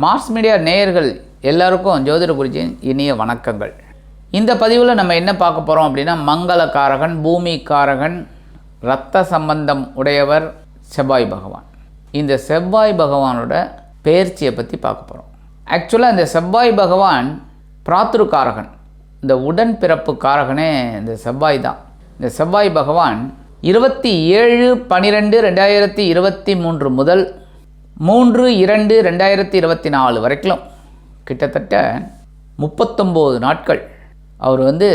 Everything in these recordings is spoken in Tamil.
மார்ஸ் மீடியா நேயர்கள் எல்லாருக்கும் ஜோதிட குருஜியின் இனிய வணக்கங்கள். இந்த பதிவில் நம்ம என்ன பார்க்க போகிறோம் அப்படின்னா மங்களக்காரகன் பூமிக்காரகன் இரத்த சம்பந்தம் உடையவர் செவ்வாய் பகவான். இந்த செவ்வாய் பகவானோட பெயர்ச்சியை பற்றி பார்க்க போகிறோம் ஆக்சுவலாக இந்த செவ்வாய் பகவான் பிராத்துருக்காரகன். இந்த உடன் பிறப்பு காரகனே இந்த செவ்வாய் தான். இந்த செவ்வாய் பகவான் இருபத்தி ஏழு பன்னிரெண்டு ரெண்டாயிரத்தி இருபத்தி மூன்று முதல் மூன்று இரண்டு ரெண்டாயிரத்தி இருபத்தி நாலு வரைக்கும் கிட்டத்தட்ட முப்பத்தொம்போது நாட்கள் அவர் வந்து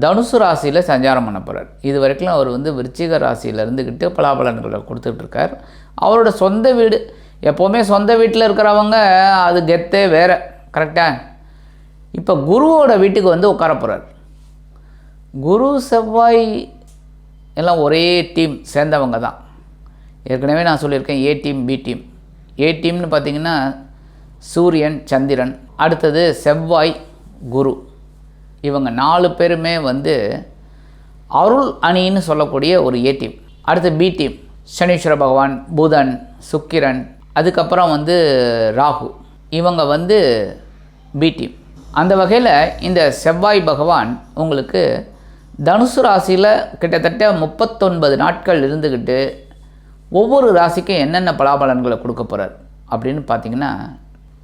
தனுசு ராசியில் சஞ்சாரம் பண்ண போகிறார் இது வரைக்கும் அவர் வந்து விருச்சிக ராசியில் இருந்துக்கிட்டு பலாபலன்களை கொடுத்துட்ருக்கார் அவரோட சொந்த வீடு எப்போவுமே சொந்த வீட்டில் இருக்கிறவங்க அது கெத்தே வேறு கரெக்டாக இப்போ குருவோட வீட்டுக்கு வந்து உட்கார போகிறார் குரு செவ்வாய் எல்லாம் ஒரே டீம் சேர்ந்தவங்க தான். ஏற்கனவே நான் சொல்லியிருக்கேன் A team B team A டீம்னு பார்த்தீங்கன்னா சூரியன் சந்திரன். அடுத்தது செவ்வாய் குரு. இவங்க நாலு பேருமே வந்து அருள் அணின்னு சொல்லக்கூடிய ஒரு ஏ டீம் அடுத்து பி டீம் சனீஸ்வர பகவான் புதன் சுக்கிரன். அதுக்கப்புறம் வந்து ராகு. இவங்க வந்து பி டீம் அந்த வகையில் இந்த செவ்வாய் பகவான் உங்களுக்கு தனுசு ராசியில் கிட்டத்தட்ட முப்பத்தொன்பது நாட்கள் இருந்துக்கிட்டு ஒவ்வொரு ராசிக்கும் என்னென்ன பலாபலன்களை கொடுக்க போகிறார் அப்படின்னு பார்த்தீங்கன்னா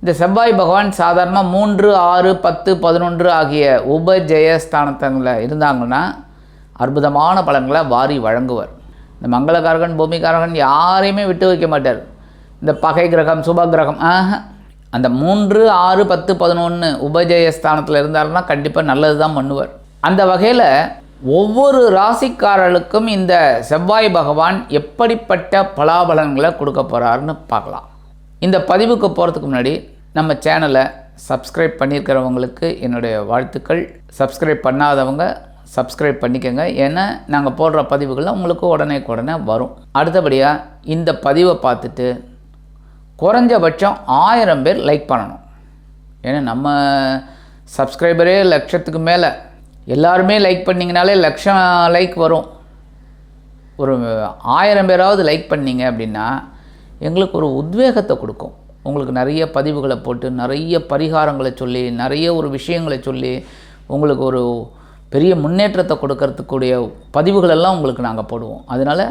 இந்த செவ்வாய் பகவான் சாதாரணமாக மூன்று ஆறு பத்து பதினொன்று ஆகிய உபஜெயஸ்தானத்தங்களில் இருந்தாங்கன்னா அற்புதமான பலன்களை வாரி வழங்குவார். இந்த மங்களகாரகன் பூமிகாரகன் யாரையுமே விட்டு வைக்க மாட்டார். இந்த பகை கிரகம் சுப கிரகம் ஆஹா அந்த மூன்று ஆறு பத்து பதினொன்று உபஜெயஸ்தானத்தில் இருந்தாருன்னா கண்டிப்பாக நல்லது தான் பண்ணுவார். அந்த வகையில் ஒவ்வொரு ராசிக்காரர்களுக்கும் இந்த செவ்வாய் பகவான் எப்படிப்பட்ட பலாபலன்களை கொடுக்க போகிறாருன்னு பார்க்கலாம். இந்த பதிவுக்கு போகிறதுக்கு முன்னாடி நம்ம சேனலை சப்ஸ்கிரைப் பண்ணியிருக்கிறவங்களுக்கு என்னுடைய வாழ்த்துக்கள். சப்ஸ்கிரைப் பண்ணாதவங்க சப்ஸ்கிரைப் பண்ணிக்கோங்க. ஏன்னா நாங்கள் போடுற பதிவுகள்லாம் உங்களுக்கு உடனே உடனே வரும். அடுத்தபடியாக இந்த பதிவை பார்த்துட்டு குறைஞ்சபட்சம் ஆயிரம் பேர் லைக் பண்ணணும். ஏன்னா நம்ம சப்ஸ்கிரைபரே லட்சத்துக்கு மேலே எல்லாருமே லைக் பண்ணிங்கனாலே லட்சம் லைக் வரும். ஒரு ஆயிரம் பேராவது லைக் பண்ணீங்க அப்படின்னா எங்களுக்கு ஒரு உத்வேகத்தை கொடுக்கும். உங்களுக்கு நிறைய பதிவுகளை போட்டு நிறைய பரிகாரங்களை சொல்லி நிறைய ஒரு விஷயங்களை சொல்லி உங்களுக்கு ஒரு பெரிய முன்னேற்றத்தை கொடுக்கறதுக்குடைய பதிவுகளெல்லாம் உங்களுக்கு நாங்கள் போடுவோம். அதனால்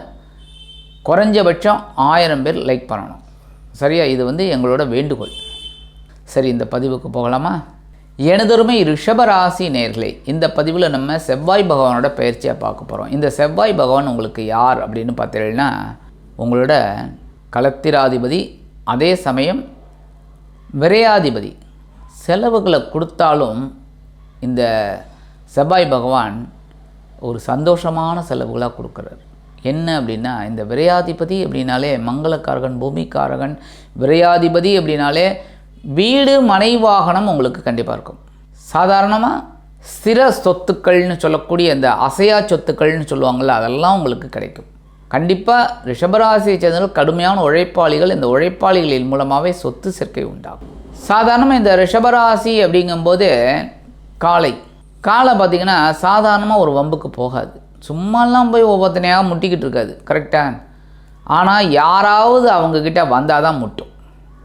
குறைஞ்சபட்சம் ஆயிரம் பேர் லைக் பண்ணணும். சரியா? இது வந்து எங்களோட வேண்டுகோள். சரி இந்த பதிவுக்கு போகலாமா? எனதொருமை ரிஷபராசி நேர்களே இந்த பதிவில் நம்ம செவ்வாய் பகவானோட பயிற்சியை பார்க்க போகிறோம் இந்த செவ்வாய் பகவான் உங்களுக்கு யார் அப்படின்னு பார்த்தீங்கன்னா உங்களோட கலத்திராதிபதி அதே சமயம் விரையாதிபதி. செலவுகளை கொடுத்தாலும் இந்த செவ்வாய் பகவான் ஒரு சந்தோஷமான செலவுகளாக கொடுக்குறாரு. என்ன அப்படின்னா இந்த விரையாதிபதி அப்படின்னாலே மங்களக்காரகன் பூமிக்காரகன். விரையாதிபதி அப்படின்னாலே வீடு மனை வாகனம் உங்களுக்கு கண்டிப்பாக இருக்கும். சாதாரணமாக ஸ்திர சொத்துக்கள்னு சொல்லக்கூடிய இந்த அசையா சொத்துக்கள்னு சொல்லுவாங்கள்ல அதெல்லாம் உங்களுக்கு கிடைக்கும். கண்டிப்பாக ரிஷபராசியை சேர்ந்தவர்கள் கடுமையான உழைப்பாளிகள் இந்த உழைப்பாளிகளின் மூலமாகவே சொத்து சேர்க்கை உண்டாகும். சாதாரணமாக இந்த ரிஷபராசி அப்படிங்கும்போது காளை. காலை பார்த்திங்கன்னா சாதாரணமாக ஒரு வம்புக்கு போகாது. சும்மாலாம் போய் ஒவ்வொருத்தனையாக முட்டிக்கிட்டு இருக்காது. கரெக்டாக ஆனால் யாராவது அவங்கக்கிட்ட வந்தால் தான் முட்டும்.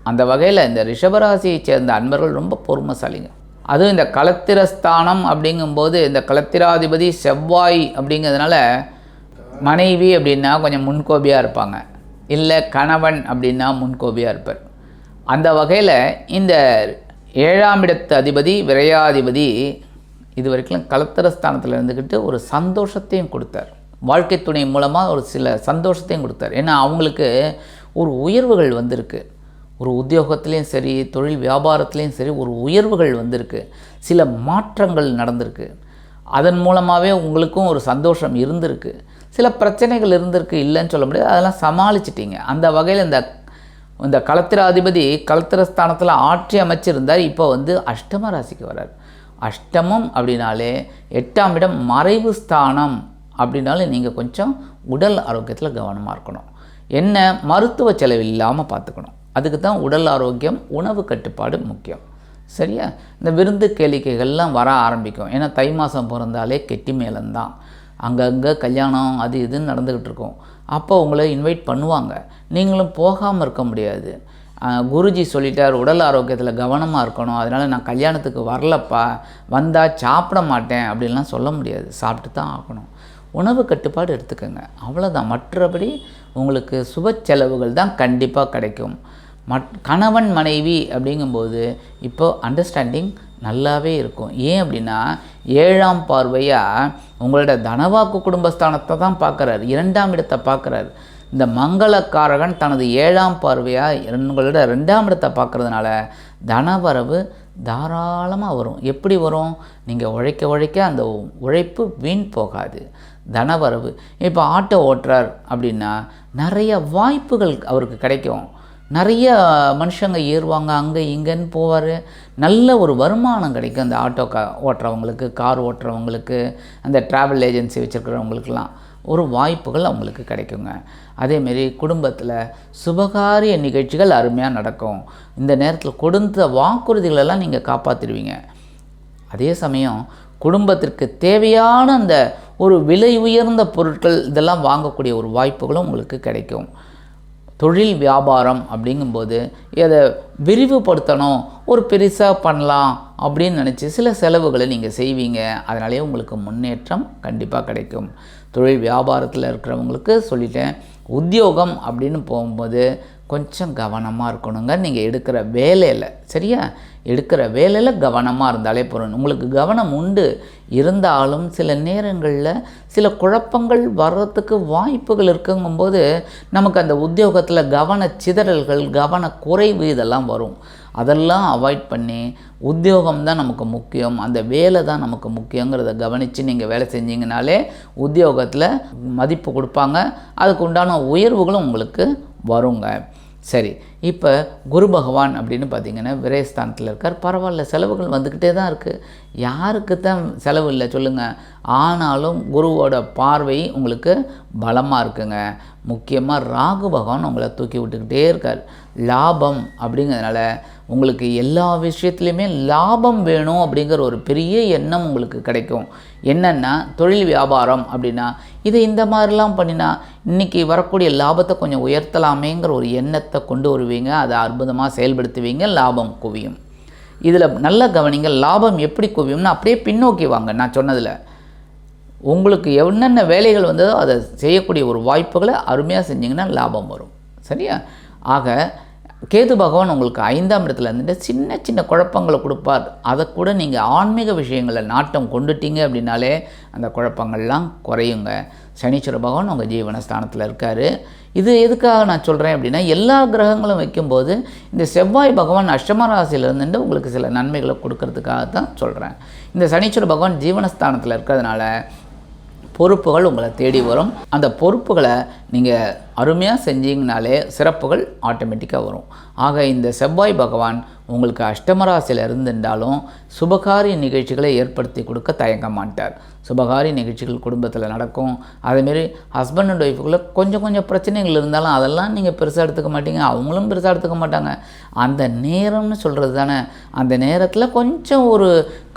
அந்த வகையில் இந்த ரிஷபராசியைச் சேர்ந்த அன்பர்கள் ரொம்ப பொறுமைசாலிங்க. அதுவும் இந்த கலத்திரஸ்தானம் அப்படிங்கும்போது இந்த கலத்திராதிபதி செவ்வாய் அப்படிங்கிறதுனால மனைவி அப்படின்னா கொஞ்சம் முன்கோபியாக இருப்பாங்க. இல்லை கணவன் அப்படின்னா முன்கோபியாக இருப்பார். அந்த வகையில் இந்த ஏழாம் இடத்து அதிபதி விரையாதிபதி இது வரைக்கும் கலத்திரஸ்தானத்தில் இருந்துக்கிட்டு ஒரு சந்தோஷத்தையும் கொடுத்தார். வாழ்க்கை துணை மூலமாக ஒரு சில சந்தோஷத்தையும் கொடுத்தார். ஏன்னா அவங்களுக்கு ஒரு உயர்வுகள் வந்திருக்கு. ஒரு உத்தியோகத்துலேயும் சரி தொழில் வியாபாரத்துலேயும் சரி ஒரு உயர்வுகள் வந்திருக்கு. சில மாற்றங்கள் நடந்திருக்கு. அதன் மூலமாகவே உங்களுக்கும் ஒரு சந்தோஷம் இருந்திருக்கு. சில பிரச்சனைகள் இருந்திருக்கு இல்லைன்னு சொல்ல முடியாது. அதெல்லாம் சமாளிச்சிட்டிங்க. அந்த வகையில் இந்த இந்த களத்திராதிபதி களத்திரஸ்தானத்தில் ஆட்சி அமைச்சிருந்தார். இப்போ வந்து அஷ்டம ராசிக்கு வர்றார் அஷ்டமம் அப்படின்னாலே எட்டாம் இடம் மறைவு ஸ்தானம் அப்படின்னாலே நீங்கள் கொஞ்சம் உடல் ஆரோக்கியத்தில் கவனமாக இருக்கணும். என்ன மருத்துவ செலவு இல்லாமல் பார்த்துக்கணும். அதுக்கு தான் உடல் ஆரோக்கியம் உணவு கட்டுப்பாடு முக்கியம். சரியா? இந்த விருந்து கேளிக்கைகள்லாம் வர ஆரம்பிக்கும். ஏன்னா தை மாதம் பிறந்தாலே கெட்டி மேலந்தான் அங்கங்கே கல்யாணம் அது இதுன்னு நடந்துக்கிட்டு இருக்கும். அப்போ உங்களை இன்வைட் பண்ணுவாங்க. நீங்களும் போகாமல் இருக்க முடியாது. குருஜி சொல்லிட்டார் உடல் ஆரோக்கியத்தில் கவனமாக இருக்கணும். அதனால் நான் கல்யாணத்துக்கு வரலப்பா. வந்தால் சாப்பிட மாட்டேன். அப்படின்லாம் சொல்ல முடியாது. சாப்பிட்டு தான் ஆகணும். உணவு கட்டுப்பாடு எடுத்துக்கோங்க. அவ்வளோதான் மற்றபடி உங்களுக்கு சுப செலவுகள் தான் கண்டிப்பாக கிடைக்கும். மட் கணவன் மனைவி அப்படிங்கும்போது இப்போ அண்டர்ஸ்டாண்டிங் நல்லாவே இருக்கும். ஏன் அப்படின்னா ஏழாம் பார்வையாக உங்களோட தனவாக்கு குடும்பஸ்தானத்தை தான் பார்க்குறாரு. இரண்டாம் இடத்தை பார்க்குறாரு. இந்த மங்களக்காரகன் தனது ஏழாம் பார்வையாக உங்களோட ரெண்டாம் இடத்தை பார்க்குறதுனால தனவரவு தாராளமாக வரும். எப்படி வரும்? நீங்கள் உழைக்க உழைக்க அந்த உழைப்பு வீண் போகாது. தனவரவு இப்போ ஆட்டோ ஓட்டுறார் அப்படின்னா நிறைய வாய்ப்புகள் அவருக்கு கிடைக்கும். நிறைய மனுஷங்க ஏறுவாங்க அங்கே இங்கேன்னு போவார். நல்ல ஒரு வருமானம் கிடைக்கும் அந்த ஆட்டோ கா ஓட்டுறவங்களுக்கு கார் ஓட்டுறவங்களுக்கு அந்த ட்ராவல் ஏஜென்சி வச்சுருக்கிறவங்களுக்கெல்லாம். ஒரு வாய்ப்புகள் அவங்களுக்கு கிடைக்குங்க. அதேமாரி குடும்பத்தில் சுபகாரிய நிகழ்ச்சிகள் அருமையாக நடக்கும். இந்த நேரத்தில் கொடுத்த வாக்குறுதிகளெல்லாம் நீங்கள் காப்பாற்றிடுவீங்க அதே சமயம் குடும்பத்திற்கு தேவையான அந்த ஒரு விலை உயர்ந்த பொருட்கள் இதெல்லாம் வாங்கக்கூடிய ஒரு வாய்ப்புகளும் உங்களுக்கு கிடைக்கும். தொழில் வியாபாரம் அப்படிங்கும்போது அதை விரிவுபடுத்தணும் ஒரு பெருசாக பண்ணலாம் அப்படின்னு நினச்சி சில செலவுகளை நீங்கள் செய்வீங்க. அதனாலே உங்களுக்கு முன்னேற்றம் கண்டிப்பாக கிடைக்கும். தொழில் வியாபாரத்தில் இருக்கிறவங்களுக்கு சொல்லிட்டேன் உத்தியோகம் அப்படின்னு போகும்போது கொஞ்சம் கவனமாக இருக்கணுங்க. நீங்கள் எடுக்கிற வேலையில் சரியா? எடுக்கிற வேலையில் கவனமாக இருந்தாலே போகிறோம் உங்களுக்கு கவனம் உண்டு. இருந்தாலும் சில நேரங்களில் சில குழப்பங்கள் வர்றதுக்கு வாய்ப்புகள் இருக்குங்கும்போது நமக்கு அந்த உத்தியோகத்தில் கவன சிதறல்கள் கவன குறைவு இதெல்லாம் வரும். அதெல்லாம் அவாய்ட் பண்ணி உத்தியோகம் தான் நமக்கு முக்கியம். அந்த வேலை தான் நமக்கு முக்கியங்கிறத கவனித்து நீங்கள் வேலை செஞ்சீங்கனாலே உத்தியோகத்தில் மதிப்பு கொடுப்பாங்க. அதுக்கு உண்டான உயர்வுகளும் உங்களுக்கு வருங்க. சரி இப்போ குரு பகவான் அப்படின்னு பார்த்தீங்கன்னா விரயஸ்தானத்தில் இருக்கார். பரவாயில்ல செலவுகள் வந்துக்கிட்டே தான் இருக்குது யாருக்கு தான் செலவு இல்லை சொல்லுங்கள் ஆனாலும் குருவோட பார்வை உங்களுக்கு பலமாக இருக்குங்க. முக்கியமாக ராகு பகவான் உங்களை தூக்கி விட்டுக்கிட்டே இருக்கார். லாபம் அப்படிங்கிறதுனால உங்களுக்கு எல்லா விஷயத்துலையுமே லாபம் வேணும் அப்படிங்கிற ஒரு பெரிய எண்ணம் உங்களுக்கு கிடைக்கும். என்னென்னா தொழில் வியாபாரம் அப்படின்னா இதை இந்த மாதிரிலாம் பண்ணினா இன்றைக்கி வரக்கூடிய லாபத்தை கொஞ்சம் உயர்த்தலாமேங்கிற ஒரு எண்ணத்தை கொண்டு வருவீங்க. அதை அற்புதமாக செயல்படுத்துவீங்க. லாபம் குவியும். இதில் நல்ல கவனிங்க லாபம் எப்படி குவியும்னு அப்படியே பின்னோக்கி வாங்க. நான் சொன்னதில் உங்களுக்கு என்னென்ன வேலைகள் வந்ததோ அதை செய்யக்கூடிய ஒரு வாய்ப்புகளை அருமையாக செஞ்சிங்கன்னா லாபம் வரும். சரியா? ஆக கேது பகவான் உங்களுக்கு ஐந்தாம் இடத்துல இருந்துட்டு சின்ன சின்ன குழப்பங்களை கொடுப்பார். அதை கூட நீங்கள் ஆன்மீக விஷயங்களை நாட்டம் கொண்டுட்டீங்க அப்படின்னாலே அந்த குழப்பங்கள்லாம் குறையுங்க. சனீஸ்வர பகவான் உங்கள் ஜீவனஸ்தானத்தில் இருக்கார். இது எதுக்காக நான் சொல்கிறேன் அப்படின்னா எல்லா கிரகங்களும் வைக்கும்போது இந்த செவ்வாய் பகவான் அஷ்டம ராசியில இருந்துட்டு உங்களுக்கு சில நன்மைகளை கொடுக்கறதுக்காக தான் சொல்கிறேன் இந்த சனீஸ்வர பகவான் ஜீவனஸ்தானத்தில் இருக்கிறதுனால பொறுப்புகள் உங்களை தேடி வரும். அந்த பொறுப்புகளை நீங்கள் அருமையாக செஞ்சீங்கனாலே சிறப்புகள் ஆட்டோமேட்டிக்காக வரும். ஆக இந்த செவ்வாய் பகவான் உங்களுக்கு அஷ்டமராசியில் இருந்திருந்தாலும் சுபகாரிய நிகழ்ச்சிகளை ஏற்படுத்தி கொடுக்க தயங்க மாட்டார். சுபகாரிய நிகழ்ச்சிகள் குடும்பத்தில் நடக்கும். அதேமாரி ஹஸ்பண்ட் அண்ட் ஒய்ஃபுக்குள்ளே கொஞ்சம் கொஞ்சம் பிரச்சனைகள் இருந்தாலும் அதெல்லாம் நீங்கள் பெருசாக எடுத்துக்க மாட்டீங்க. அவங்களும் பெருசாக எடுத்துக்க மாட்டாங்க. அந்த நேரம்னு சொல்கிறது தானே. அந்த நேரத்தில் கொஞ்சம் ஒரு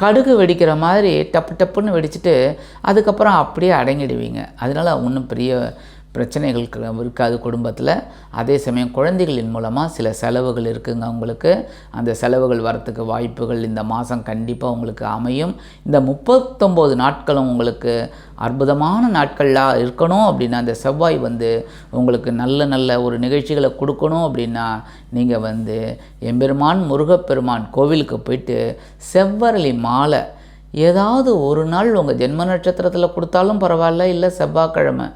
கடுகு வெடிக்கிற மாதிரி டப்பு டப்புன்னு வெடிச்சிட்டு அதுக்கப்புறம் அப்படியே அடங்கிடுவீங்க. அதனால் ஒன்றும் பெரிய பிரச்சனைகள் இருக்காது குடும்பத்தில். அதே சமயம் குழந்தைகளின் மூலமாக சில செலவுகள் இருக்குங்க உங்களுக்கு. அந்த செலவுகள் வரத்துக்கு வாய்ப்புகள் இந்த மாதம் கண்டிப்பாக உங்களுக்கு அமையும். இந்த முப்பத்தொம்போது நாட்களும் உங்களுக்கு அற்புதமான நாட்களாக இருக்கணும் அப்படின்னா அந்த செவ்வாய் வந்து உங்களுக்கு நல்ல நல்ல ஒரு நிகழ்ச்சிகளை கொடுக்கணும் அப்படின்னா நீங்கள் வந்து எம்பெருமான் முருகப்பெருமான் கோவிலுக்கு போயிட்டு செவ்வரளி மாலை ஏதாவது ஒரு நாள் உங்கள் ஜென்ம நட்சத்திரத்தில் கொடுத்தாலும் பரவாயில்ல இல்லை செவ்வாய்க்கிழமை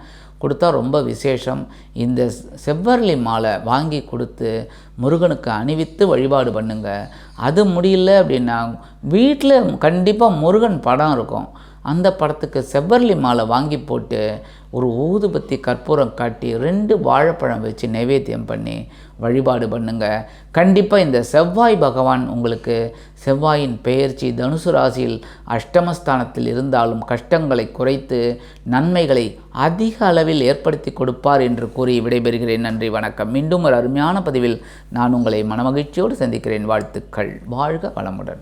கொடுத்தா ரொம்ப விசேஷம். இந்த செவ்வரளி மாலை வாங்கி கொடுத்து முருகனுக்கு அணிவித்து வழிபாடு பண்ணுங்கள் அது முடியல அப்படின்னா வீட்டில் கண்டிப்பாக முருகன் படம் இருக்கும். அந்த படத்துக்கு செவ்வரளி மாலை வாங்கி போட்டு ஒரு ஊதுபத்தி கற்பூரம் காட்டி ரெண்டு வாழைப்பழம் வச்சு நைவேத்தியம் பண்ணி வழிபாடு பண்ணுங்க. கண்டிப்பாக இந்த செவ்வாய் பகவான் உங்களுக்கு செவ்வாயின் பெயர்ச்சி தனுசு ராசியில் அஷ்டமஸ்தானத்தில் இருந்தாலும் கஷ்டங்களை குறைத்து நன்மைகளை அதிக அளவில் ஏற்படுத்தி கொடுப்பார் என்று கூறி விடைபெறுகிறேன். நன்றி வணக்கம். மீண்டும் ஒரு அருமையான பதிவில் நான் உங்களை மனமகிழ்ச்சியோடு சந்திக்கிறேன். வாழ்த்துக்கள். வாழ்க வளமுடன்.